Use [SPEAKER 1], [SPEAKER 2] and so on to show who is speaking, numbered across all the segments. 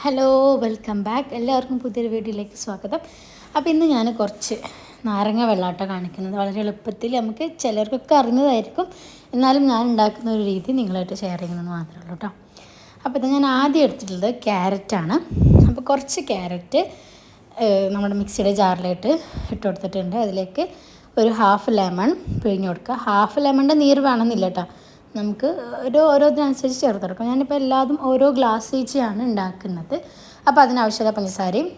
[SPEAKER 1] Hello welcome back എല്ലാവർക്കും പുതിയൊരു വീഡിയോയിലേക്ക് സ്വാഗതം. അപ്പോൾ ഇന്ന് ഞാൻ കുറച്ച് നാരങ്ങ വെള്ളാട്ട കാണിക്കുന്നത് വളരെ എളുപ്പത്തിൽ നമുക്ക് ചിലർക്കൊക്കെ അറിഞ്ഞതായിരിക്കും എന്നാലും ഞാൻ ഉണ്ടാക്കുന്ന ഒരു രീതി നിങ്ങളായിട്ട് ഷെയർ ചെയ്യുന്നത് മാത്രമേ ഉള്ളൂ കേട്ടോ അപ്പോൾ ഇത് ഞാൻ ആദ്യം എടുത്തിട്ടുള്ളത് ക്യാരറ്റാണ് അപ്പോൾ കുറച്ച് ക്യാരറ്റ് നമ്മുടെ മിക്സിയുടെ ജാറിലായിട്ട് ഇട്ട് കൊടുത്തിട്ടുണ്ട്. അതിലേക്ക് ഒരു ഹാഫ് ലെമൺ പിഴിഞ്ഞ് കൊടുക്കുക. ഹാഫ് ലെമണിന്റെ നീര് വേണമെന്നില്ല കേട്ടോ നമുക്ക് ഒരു ഓരോന്നിനനുസരിച്ച് ചേർത്ത് കൊടുക്കാം ഞാനിപ്പോൾ എല്ലാതും ഓരോ ഗ്ലാസ് വെച്ചാണ് ഉണ്ടാക്കുന്നത്. അപ്പോൾ അതിനാവശ്യമുള്ള പഞ്ചസാരയും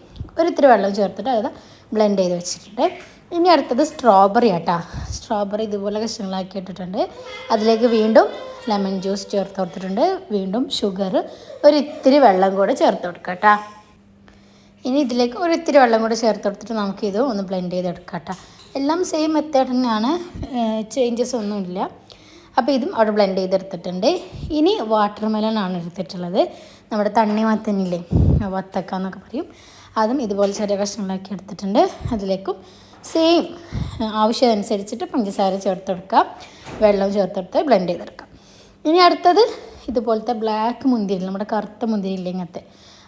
[SPEAKER 1] ഒരിത്തിരി വെള്ളം ചേർത്തിട്ട് അത് ബ്ലെൻഡ് ചെയ്ത് വെച്ചിട്ടുണ്ട്. ഇനി അടുത്തത് സ്ട്രോബെറി ആട്ടാ. സ്ട്രോബെറി ഇതുപോലെ കഷ്ണങ്ങളാക്കി ഇട്ടിട്ടുണ്ട്. അതിലേക്ക് വീണ്ടും ലെമൺ ജ്യൂസ് ചേർത്ത് കൊടുത്തിട്ടുണ്ട്. വീണ്ടും ഷുഗർ ഒരിത്തിരി വെള്ളം കൂടെ ചേർത്ത് കൊടുക്കുക കേട്ടോ. ഇനി ഇതിലേക്ക് ഒരിത്തിരി വെള്ളം കൂടെ ചേർത്ത് കൊടുത്തിട്ട് നമുക്കിത് ഒന്ന് ബ്ലെൻഡ് ചെയ്തെടുക്കാം കേട്ടോ. എല്ലാം സെയിം മെത്തേഡ് തന്നെയാണ്. ചേഞ്ചസ് ഒന്നുമില്ല. അപ്പോൾ ഇതും അവിടെ ബ്ലെൻഡ് ചെയ്തെടുത്തിട്ടുണ്ട്. ഇനി വാട്ടർ മെലൺ ആണ് എടുത്തിട്ടുള്ളത്. നമ്മുടെ തണ്ണി മത്തനില്ലേ വത്തക്ക എന്നൊക്കെ പറയും. അതും ഇതുപോലെ ചെറിയ കഷ്ണങ്ങളാക്കി എടുത്തിട്ടുണ്ട്. അതിലേക്കും സെയിം ആവശ്യമനുസരിച്ചിട്ട് പഞ്ചസാര ചേർത്തെടുക്കാം വെള്ളം ചേർത്തെടുത്ത് ബ്ലെൻഡ് ചെയ്തെടുക്കാം. ഇനി അടുത്തത് ഇതുപോലത്തെ ബ്ലാക്ക് മുന്തിരി നമ്മുടെ കറുത്ത മുന്തിരി ഇല്ലേ ഇങ്ങനത്തെ.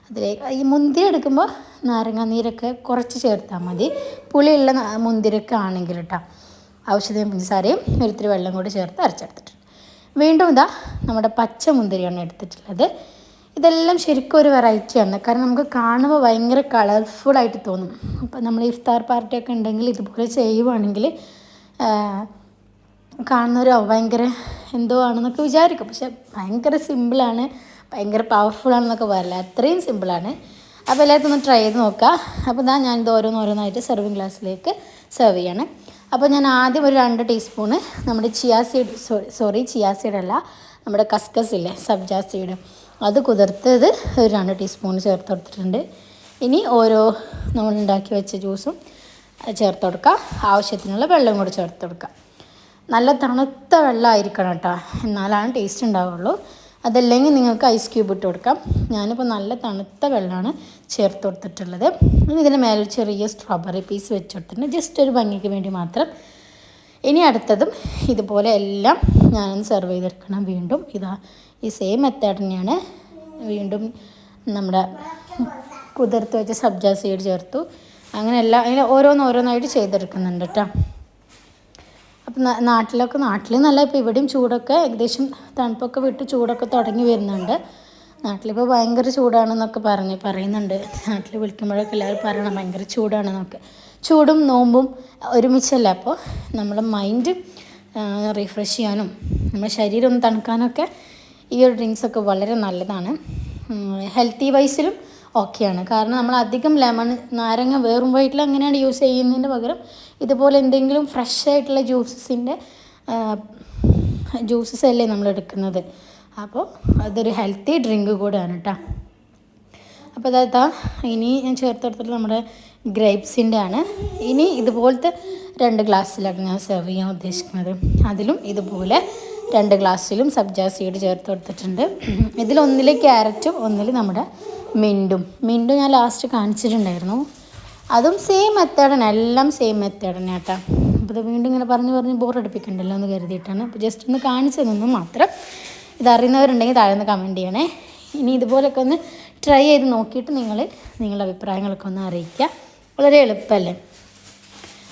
[SPEAKER 1] അതിലേക്ക് ഈ മുന്തിരി എടുക്കുമ്പോൾ നാരങ്ങാനീരൊക്കെ കുറച്ച് ചേർത്താൽ മതി. പുളിയുള്ള മുന്തിരിയൊക്കെ ആണെങ്കിൽ കേട്ടോ. ഔഷധയും പഞ്ചസാരയും ഒരിത്തിരി വെള്ളം കൂടി ചേർത്ത് അരച്ചെടുത്തിട്ടുണ്ട്. വീണ്ടും ഇതാ നമ്മുടെ പച്ച മുന്തിരിയാണ് എടുത്തിട്ടുള്ളത്. ഇതെല്ലാം ശരിക്കും ഒരു വെറൈറ്റിയാണ് കാരണം നമുക്ക് കാണുമ്പോൾ ഭയങ്കര കളർഫുള്ളായിട്ട് തോന്നും. അപ്പം നമ്മൾ ഇഫ്താർ പാർട്ടിയൊക്കെ ഉണ്ടെങ്കിൽ ഇതുപോലെ ചെയ്യുവാണെങ്കിൽ കാണുന്നവരോ ഭയങ്കര എന്തോ ആണെന്നൊക്കെ വിചാരിക്കും. പക്ഷെ ഭയങ്കര സിമ്പിളാണ് ഭയങ്കര പവർഫുൾ ആണെന്നൊക്കെ പറയില്ല. അത്രയും സിമ്പിളാണ് അപ്പോൾ എല്ലാവർക്കും ഒന്ന് ട്രൈ ചെയ്ത് നോക്കുക അപ്പോൾ ഇതാ ഞാനിത് ഓരോന്നോരോന്നായിട്ട് സെർവിങ് ഗ്ലാസ്സിലേക്ക് സെർവ് ചെയ്യണം. അപ്പോൾ ഞാൻ ആദ്യം ഒരു രണ്ട് ടീസ്പൂണ് നമ്മുടെ chia seed sorry chia seed അല്ല നമ്മുടെ കസ്കസ് ഇല്ലേ സബ്ജാ സീഡ് അത് കുതിർത്തത് ഒരു രണ്ട് ടീസ്പൂൺ ചേർത്ത് കൊടുത്തിട്ടുണ്ട്. ഇനി ഓരോ നമ്മൾ ഉണ്ടാക്കി വെച്ച ജ്യൂസും ചേർത്ത് കൊടുക്കുക ആവശ്യത്തിനുള്ള വെള്ളം കൂടി ചേർത്ത് കൊടുക്കുക നല്ല തണുത്ത വെള്ളമായിരിക്കണം കേട്ടോ. എന്നാലാണ് ടേസ്റ്റ് ഉണ്ടാവുള്ളൂ. അതല്ലെങ്കിൽ നിങ്ങൾക്ക് ഐസ് ക്യൂബ് ഇട്ട് കൊടുക്കാം. ഞാനിപ്പോൾ നല്ല തണുത്ത വെള്ളമാണ് ചേർത്ത് കൊടുത്തിട്ടുള്ളത്. ഇതിന് മേലെ ചെറിയ സ്ട്രോബെറി പീസ് വെച്ചിട്ടുണ്ട്. ജസ്റ്റ് ഒരു ഭംഗിക്ക് വേണ്ടി മാത്രം. ഇനി അടുത്തതും ഇതുപോലെ എല്ലാം ഞാനൊന്ന് സെർവ് ചെയ്തെടുക്കണം വീണ്ടും. ഇതാ ഈ സെയിം മെത്തേഡ് തന്നെയാണ്. വീണ്ടും നമ്മുടെ കുതിർത്ത് വെച്ച സബ്ജാ സീഡ് ചേർത്തു. അങ്ങനെ എല്ലാം അതിന് ഓരോന്നോരോന്നായിട്ട് ചെയ്തെടുക്കുന്നുണ്ട് കേട്ടോ. അപ്പം നാട്ടിലൊക്കെ നാട്ടിൽ നല്ല ഇപ്പോൾ ഇവിടെയും ചൂടൊക്കെ ഏകദേശം തണുപ്പൊക്കെ വിട്ട് ചൂടൊക്കെ തുടങ്ങി വരുന്നുണ്ട്. നാട്ടിലിപ്പോൾ ഭയങ്കര ചൂടാണെന്നൊക്കെ പറഞ്ഞ് പറയുന്നുണ്ട്. നാട്ടിൽ വിളിക്കുമ്പോഴൊക്കെ എല്ലാവരും പറയണം ഭയങ്കര ചൂടാണെന്നൊക്കെ. ചൂടും നോമ്പും ഒരുമിച്ചല്ല അപ്പോൾ നമ്മുടെ മൈൻഡ് റീഫ്രഷ് ചെയ്യാനും നമ്മുടെ ശരീരം ഒന്ന് തണുക്കാനൊക്കെ ഈ ഒരു ഡ്രിങ്ക്സൊക്കെ വളരെ നല്ലതാണ്. ഹെൽത്തി വൈസിലും ഓക്കെയാണ്. കാരണം നമ്മൾ അധികം ലെമൺ നാരങ്ങ വേറും വൈറ്റിൽ അങ്ങനെയാണ് യൂസ് ചെയ്യുന്നതിന് പകരം ഇതുപോലെ എന്തെങ്കിലും ഫ്രഷ് ആയിട്ടുള്ള ജ്യൂസസിന്റെ ജ്യൂസസ് അല്ലേ നമ്മൾ എടുക്കുന്നത്. അപ്പോൾ അതൊരു ഹെൽത്തി ഡ്രിങ്ക് കൂടെയാണ് കേട്ടോ അപ്പോൾ അതാ ഇനി ഞാൻ ചേർത്തെടുത്തിട്ട് നമ്മുടെ ഗ്രേപ്സിന്റെ ആണ്. ഇനി ഇതുപോലത്തെ രണ്ട് ഗ്ലാസ്സിലാണ് ഞാൻ സെർവ് ചെയ്യാൻ ഉദ്ദേശിക്കുന്നത്. അതിലും ഇതുപോലെ രണ്ട് ഗ്ലാസ്സിലും സബ്ജാ സീഡ് ചേർത്ത് കൊടുത്തിട്ടുണ്ട്. ഇതിലൊന്നിൽ ക്യാരറ്റും ഒന്നിൽ നമ്മുടെ മിന്റും മിന്റും ഞാൻ ലാസ്റ്റ് കാണിച്ചിട്ടുണ്ടായിരുന്നു. അതും സെയിം മെത്തേഡ് തന്നെ എല്ലാം സെയിം മെത്തേഡ് തന്നെ കേട്ടോ. അപ്പോൾ ഇത് വീണ്ടും ഇങ്ങനെ പറഞ്ഞ് പറഞ്ഞ് ബോർ അടുപ്പിക്കണ്ടല്ലോ എന്ന് കരുതിയിട്ടാണ്. അപ്പോൾ ജസ്റ്റ് ഒന്ന് കാണിച്ചു തന്നു മാത്രം. ഇതറിയുന്നവരുണ്ടെങ്കിൽ താഴെ ഒന്ന് കമന്റ് ചെയ്യണേ. ഇനി ഇതുപോലൊക്കെ ഒന്ന് ട്രൈ ചെയ്ത് നോക്കിയിട്ട് നിങ്ങൾ നിങ്ങളുടെ അഭിപ്രായങ്ങളൊക്കെ ഒന്ന് അറിയിക്കുക. വളരെ എളുപ്പമല്ലേ?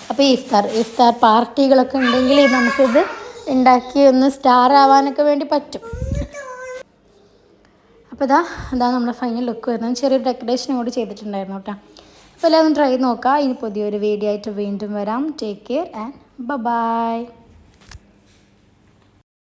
[SPEAKER 1] അപ്പോൾ ഈ ഇഫ്താർ ഇഫ്താർ പാർട്ടികളൊക്കെ ഉണ്ടെങ്കിൽ നമുക്കിത് ഉണ്ടാക്കി ഒന്ന് സ്റ്റാർ ആവാനൊക്കെ വേണ്ടി പറ്റും. അപ്പോൾ ഇതാ അതാ നമ്മുടെ ഫൈനൽ ലുക്ക് വരുന്നത്. ചെറിയൊരു ഡെക്കറേഷൻ കൂടി ചെയ്തിട്ടുണ്ടായിരുന്നു കേട്ടോ. അപ്പോൾ എല്ലാവരും ട്രൈ നോക്കാം ഇനി പുതിയൊരു വീഡിയോ ആയിട്ട് വീണ്ടും വരാം. ടേക്ക് കെയർ ആൻഡ് ബ ബൈ